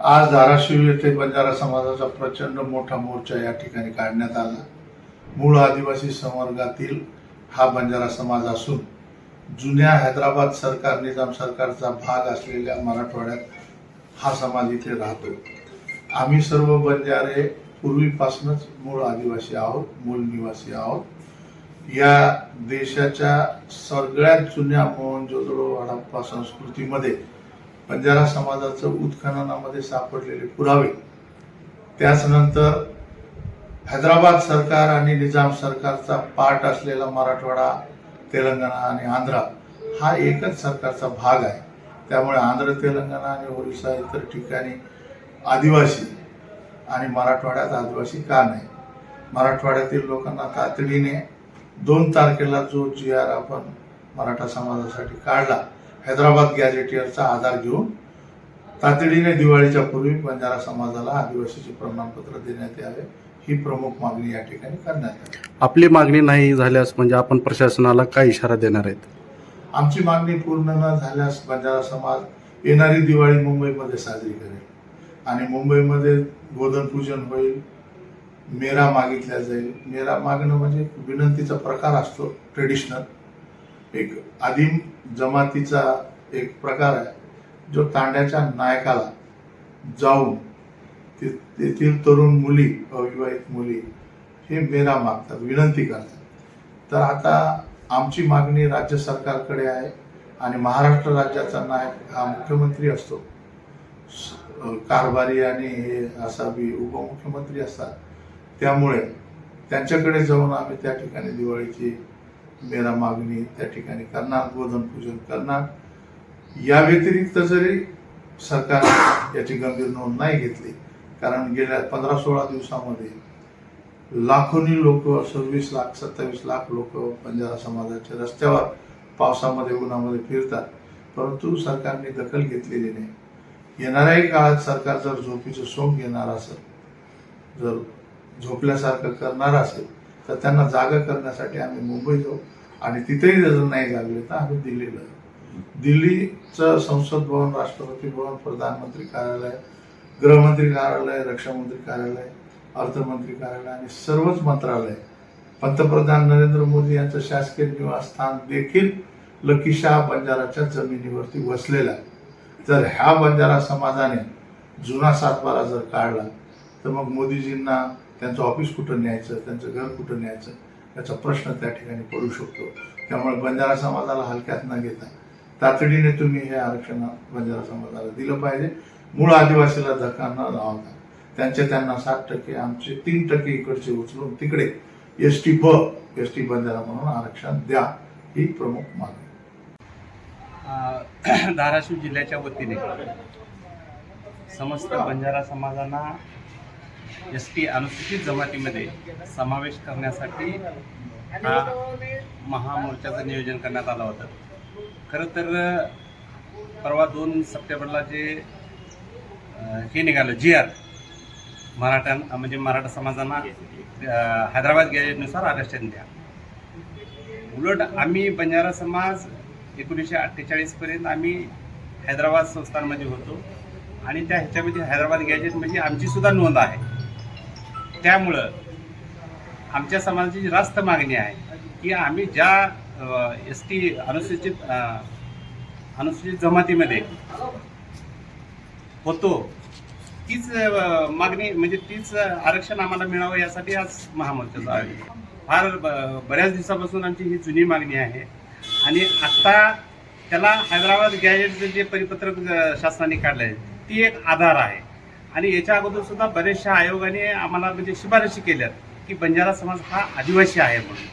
आज धाराशिव येथे बंजारा समाजाचा प्रचंड मोठा मोर्चा या ठिकाणी काढण्यात आला. मूळ आदिवासी संवर्गातील हा बंजारा समाज असून जुन्या हैदराबाद सरकार निजाम सरकारचा भाग असलेल्या मराठवाड्यात हा समाज इथे राहतो. आम्ही सर्व बंजारे पूर्वीपासूनच मूळ आदिवासी आहोत मूळ निवासी आहोत. या देशाच्या सगळ्यात जुन्या मोहनजोदडो हडप्पा संस्कृतीमध्ये बंजारा समाजाचं उत्खननामध्ये सापडलेले पुरावे त्याचनंतर हैदराबाद सरकार आणि निजाम सरकारचा पार्ट असलेला मराठवाडा तेलंगणा आणि आंध्रा हा एकच सरकारचा भाग आहे. त्यामुळे आंध्र तेलंगणा आणि ओरिसा इतर ठिकाणी आदिवासी आणि मराठवाड्यात आदिवासी का नाही? मराठवाड्यातील लोकांना तातडीने दोन तारखेला जो जी आर आपण मराठा समाजासाठी काढला हैदराबाद गॅजेटियरचा आधार घेऊन तातडीने दिवाळीच्या पूर्वी बंजारा समाजाला आदिवासीचे प्रमाणपत्र देण्यात यावे ही प्रमुख मागणी या ठिकाणी करण्यात आली. आपली मागणी नाही झाल्यास म्हणजे आपण प्रशासनाला काय इशारा देणार आहेत? आमची मागणी पूर्ण न झाल्यास बंजारा समाज येणारी दिवाळी मुंबईमध्ये साजरी करेल आणि मुंबईमध्ये गोधन पूजन होईल मेरा मागितल्या जाईल. मेरा मागणं म्हणजे विनंतीचा प्रकार असतो ट्रेडिशनल एक आदिम जमातीचा एक प्रकार आहे जो तांड्याच्या नायकाला जाऊन ते- तेथील तरुण मुली अविवाहित मुली हे मेरा मागतात विनंती करतात. तर आता आमची मागणी राज्य सरकारकडे आहे आणि महाराष्ट्र राज्याचा नायक हा मुख्यमंत्री असतो. कारभारी आणि हे असा बी उपमुख्यमंत्री असतात. त्यामुळे त्यांच्याकडे जाऊन आम्ही त्या ठिकाणी दिवाळीची मेरा मागणी त्या ठिकाणी करणार गोधन पूजन करणार. या व्यतिरिक्त जरी सरकारने याची गंभीर नोंद नाही घेतली कारण गेल्या पंधरा सोळा दिवसामध्ये लाखोनी लोक सव्वीस लाख सत्तावीस लाख लोक बंजारा समाजाचे रस्त्यावर पावसामध्ये उन्हामध्ये फिरतात. परंतु सरकारने दखल घेतलेली नाही. येणाऱ्याही काळात सरकार जर झोपीचं सोंग घेणार असेल जर झोपल्यासारखं करणार असेल तर त्यांना जागा करण्यासाठी आम्ही मुंबई जाऊ. आणि तिथेही जर नाही लागले तर आम्ही दिल्लीला जाऊ. दिल्लीचं संसद भवन राष्ट्रपती भवन प्रधानमंत्री कार्यालय गृहमंत्री कार्यालय रक्षामंत्री कार्यालय अर्थमंत्री कार्यालय आणि सर्वच मंत्रालय. पंतप्रधान नरेंद्र मोदी यांचं शासकीय निवासस्थान देखील लकीशाह बंजाराच्या जमिनीवरती वसलेलं आहे. जर ह्या बंजारा समाजाने जुना सातबारा जर काढला तर मग मोदीजींना त्यांचं ऑफिस कुठं न्यायचं त्यांचं घर कुठं न्यायचं याचा प्रश्न त्या ठिकाणी पडू शकतो. त्यामुळे बंजारा समाजाला हलक्यात न घेता तातडीने तुम्ही हे आरक्षण बंजारा समाजाला दिलं पाहिजे. मूळ आदिवासीला धक्का न लावता. त्यांचे त्यांना सात टक्के आमचे तीन टक्के इकडचे उचलून तिकडे एस टी ब एस टी बंजारा म्हणून आरक्षण द्या ही प्रमुख मागणी. धाराशिव जिल्ह्याच्या वतीने समस्त बंजारा समाजांना एस टी अनुसूचित जमातीमध्ये समावेश करण्यासाठी हा महामोर्चाचं नियोजन करण्यात आलं होतं. खरं तर परवा दोन सप्टेंबरला जे हे निघालं जी आर मराठा म्हणजे मराठा समाजांना हैदराबाद गॅजेटनुसार आरक्षण द्या. उलट आम्ही बंजारा समाज एकोणीसशे अठ्ठेचाळीसपर्यंत आम्ही हैदराबाद संस्थानमध्ये होतो. आणि त्या ह्याच्यामध्ये हैदराबाद गॅजेट म्हणजे आमची सुद्धा नोंद आहे. त्यामुळं आमच्या समाजाची रास्त मागणी आहे की आम्ही ज्या एस टी अनुसूचित अनुसूचित जमातीमध्ये होतो तीच मागणी म्हणजे तीच आरक्षण आम्हाला मिळावं यासाठी आज महामोर्चाचं आयोजन फार ब- बऱ्याच दिवसापासून आमची ही जुनी मागणी आहे. आणि आत्ता त्याला हैदराबाद गॅजेटचं जे परिपत्रक शासनाने काढलं आहे ती एक आधार आहे. आणि याच्या अगोदर सुद्धा बऱ्याचशा आयोगाने आम्हाला म्हणजे शिफारशी केल्यात की बंजारा समाज हा आदिवासी आहे म्हणून.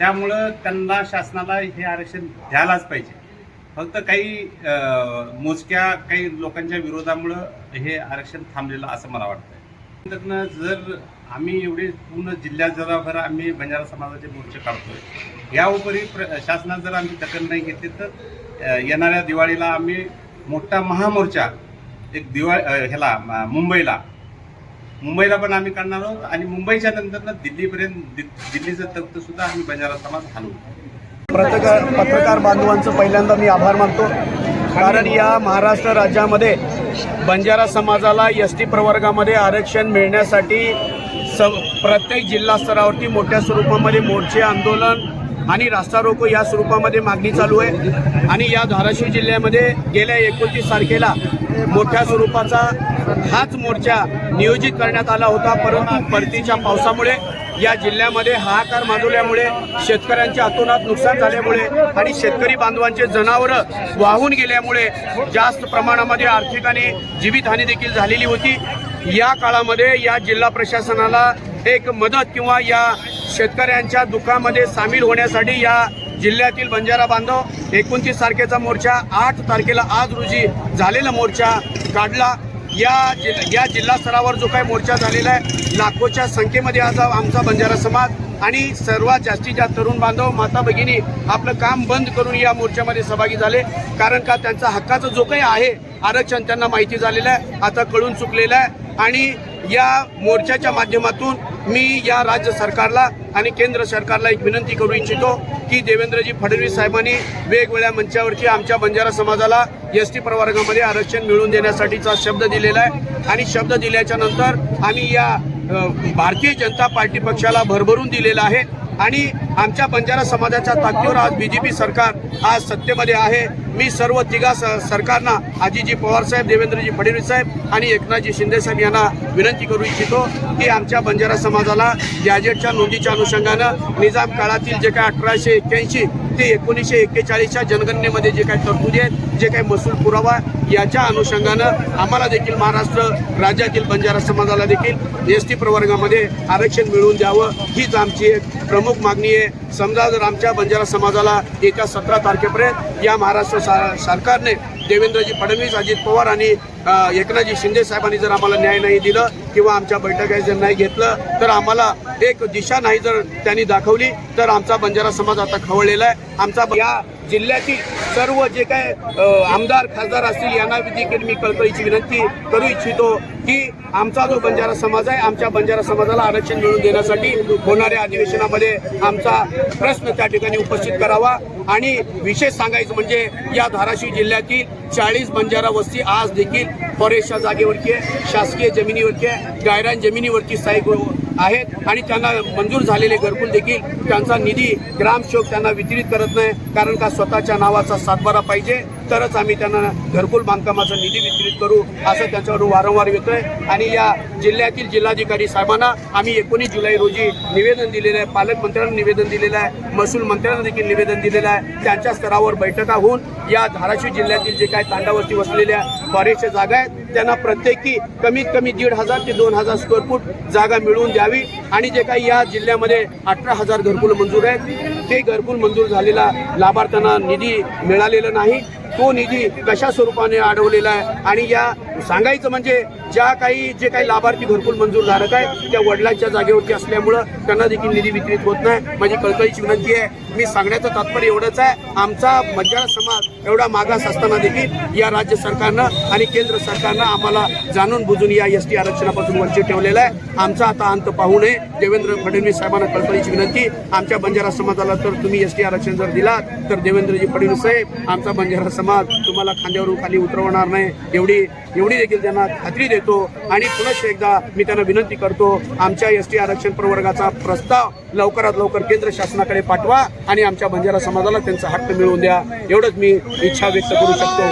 त्यामुळं त्यांना शासनाला हे आरक्षण द्यायलाच पाहिजे. फक्त काही मोजक्या काही लोकांच्या विरोधामुळं हे आरक्षण थांबलेलं असं मला वाटतं त्यातनं जर आम्ही एवढे पूर्ण जिल्ह्यात जराभर आम्ही बंजारा समाजाचे मोर्चे काढतोय या उपरी प्र शासनात जर आम्ही दखल नाही घेतली तर येणाऱ्या दिवाळीला आम्ही मोठा महामोर्चा एक दिवाळी ह्याला मुंबईला. मुंबईला पण आम्ही काढणार आहोत आणि मुंबईच्या नंतर दिल्लीपर्यंत दि- दिल्लीचं तख्त सुद्धा आम्ही बंजारा समाज हलवू पत्रकार पत्रकार बांधवांचं पहिल्यांदा मी आभार मानतो. कारण या महाराष्ट्र राज्यामध्ये बंजारा समाजाला एस टी प्रवर्गामध्ये आरक्षण मिळण्यासाठी स प्रत्येक जिल्हा स्तरावरती मोठ्या स्वरूपामध्ये मोर्चे आंदोलन आणि रास्ता रोको या स्वरूपामध्ये मागणी चालू आहे. आणि या धाराशिव जिल्ह्यामध्ये गेल्या एकोणतीस तारखेला मोठ्या स्वरूपाचा हाच मोर्चा नियोजित करण्यात आला होता. परंतु परतीच्या पावसामुळे या जिल्ह्यामध्ये हाहाकार माजवल्यामुळे शेतकऱ्यांचे अतोनात नुकसान झाल्यामुळे आणि शेतकरी बांधवांचे जनावरं वाहून गेल्यामुळे जास्त प्रमाणामध्ये आर्थिक आणि जीवितहानी देखील झालेली होती. या काळामध्ये या जिल्हा प्रशासनाला एक मदत किंवा या शेतकऱ्यांच्या दुःखामध्ये सामील होण्यासाठी या जिल्ह्यातील बंजारा बांधव एकोणतीस तारखेचा मोर्चा आठ तारखेला आज रोजी झालेला मोर्चा काढला. या जिल्हा या जिल्हा स्तरावर जो काही मोर्चा झालेला आहे लाखोच्या संख्येमध्ये आज आमचा बंजारा समाज आणि सर्वात जास्तीत जास्त तरुण बांधव माता भगिनी आपलं काम बंद करून या मोर्चामध्ये सहभागी झाले. कारण का त्यांचा हक्काचं जो काही आहे आरक्षण त्यांना माहिती झालेलं आहे. आता कळून चुकलेलं आहे. आणि या मोर्चाच्या माध्यमातून मी या राज्य सरकारला आणि केंद्र सरकारला एक विनंती करू इच्छितो की देवेंद्रजी फडणवीस साहेबांनी वेगवेगळ्या मंचावरती आमच्या बंजारा समाजाला एस टी प्रवर्गामध्ये आरक्षण मिळवून देण्यासाठीचा शब्द दिलेला आहे. आणि शब्द दिल्याच्या नंतर आम्ही या भारतीय जनता पार्टी पक्षाला भरभरून दिलेला आहे. आणि आमच्या बंजारा समाजाच्या ताकदीवर आज बी जे पी सरकार आज सत्तेमध्ये आहे. मी सर्व तिघा स सरकारना आजीजी पवारसाहेब देवेंद्रजी फडणवीस साहेब आणि एकनाथजी शिंदेसाहेब यांना विनंती करू इच्छितो की आमच्या बंजारा समाजाला गॅजेटच्या नोंदीच्या अनुषंगानं निजाम काळातील जे काय अठराशे एक्क्याऐंशी ते एकोणीसशे एक्केचाळीसच्या जनगणनेमध्ये जे काही तरतुदी आहेत जे काही महसूल पुरावा याच्या अनुषंगानं आम्हाला देखील महाराष्ट्र राज्यातील बंजारा समाजाला देखील एस टी प्रवर्गामध्ये आरक्षण मिळवून द्यावं हीच आमची एक प्रमुख मागणी आहे. समजा जर आमच्या बंजारा समाजाला एका सतरा तारखेपर्यंत या महाराष्ट्र सा- सरकारने देवेंद्रजी फडणवीस अजित पवार आणि एकनाथजी शिंदे साहेबांनी जर आम्हाला न्याय नाही दिलं किंवा आमच्या बैठका जर नाही घेतलं तर आम्हाला एक दिशा नाही जर त्यांनी दाखवली तर आमचा बंजारा समाज आता खवळलेला आहे. आमचा या जिल्ह्यातील सर्व जे काय आमदार खासदार असतील यांना देखील मी कळकळीची विनंती करू इच्छितो की आमचा जो बंजारा समाज आहे आमच्या बंजारा समाजाला आरक्षण मिळवून देण्यासाठी होणाऱ्या अधिवेशनामध्ये आमचा प्रश्न त्या ठिकाणी उपस्थित करावा. आणि विशेष सांगायचं म्हणजे या धाराशिव जिल्ह्यातील चाळीस बंजारा वस्ती आज देखील फॉरेस्टच्या जागेवरती आहे शासकीय जमिनीवरती आहे गायरान जमिनीवरती स्थायिक हो- आहेत आणि त्यांना मंजूर झालेले घरकुल देखील त्यांचा निधी ग्रामसेवक त्यांना वितरित करत नाही कारण का स्वतःच्या नावाचा सातबारा पाहिजे. तरच आम्ही त्यांना घरकुल बांधकामाचा निधी वितरित करू असं त्यांच्यावर वारंवार येतो आहे. आणि या जिल्ह्यातील जिल्हाधिकारी साहेबांना आम्ही एकोणीस जुलै रोजी निवेदन दिलेलं आहे पालकमंत्र्यांना निवेदन दिलेलं आहे महसूल मंत्र्यांना देखील निवेदन दिलेलं आहे. त्यांच्या स्तरावर बैठका होऊन या धाराशिव जिल्ह्यातील जे काही तांडावरती वसलेल्या बरेचशा जागा आहेत त्यांना प्रत्येकी कमीत कमी दीड हजार ते दोन हजार स्क्वेअर फूट जागा मिळवून द्यावी. आणि जे काही या जिल्ह्यामध्ये अठरा हजार घरकुल मंजूर आहेत ते घरकुल मंजूर झालेला लाभार्थ्यांना निधी मिळालेला नाही. तो निधी कशा स्वरूपाने अडवलेला आहे? आणि या सांगायचं म्हणजे ज्या काही जे काही लाभार्थी घरकुल मंजूर धारक आहे त्या वडिलांच्या जागेवरती असल्यामुळं त्यांना देखील निधी वितरित होत नाही. माझी कळकळीची विनंती आहे मी सांगण्याचं तात्पर्य एवढंच आहे. आमचा बंजारा समाज एवढा मागास असताना देखील या राज्य सरकारनं आणि केंद्र सरकारनं आम्हाला जाणून बुजून या एस टी आरक्षणापासून वंचित ठेवलेला आहे. आमचा आता अंत पाहू नये. देवेंद्र फडणवीस साहेबांना कळकळीची विनंती आमच्या बंजारा समाजाला तर तुम्ही एस टी आरक्षण जर दिलात तर देवेंद्रजी फडणवीस साहेब आमचा बंजारा समाज तुम्हाला खांद्यावरून खाली उतरवणार नाही. एवढी एवढी देखील त्यांना खात्री देतो. आणि पुनश एकदा मी त्यांना विनंती करतो आमच्या एस टी आरक्षण प्रवर्गाचा प्रस्ताव लवकरात लवकर केंद्र शासनाकडे पाठवा आणि आमच्या बंजारा समाजाला त्यांचा हक्क मिळवून द्या. एवढंच मी इच्छा व्यक्त करू शकतो.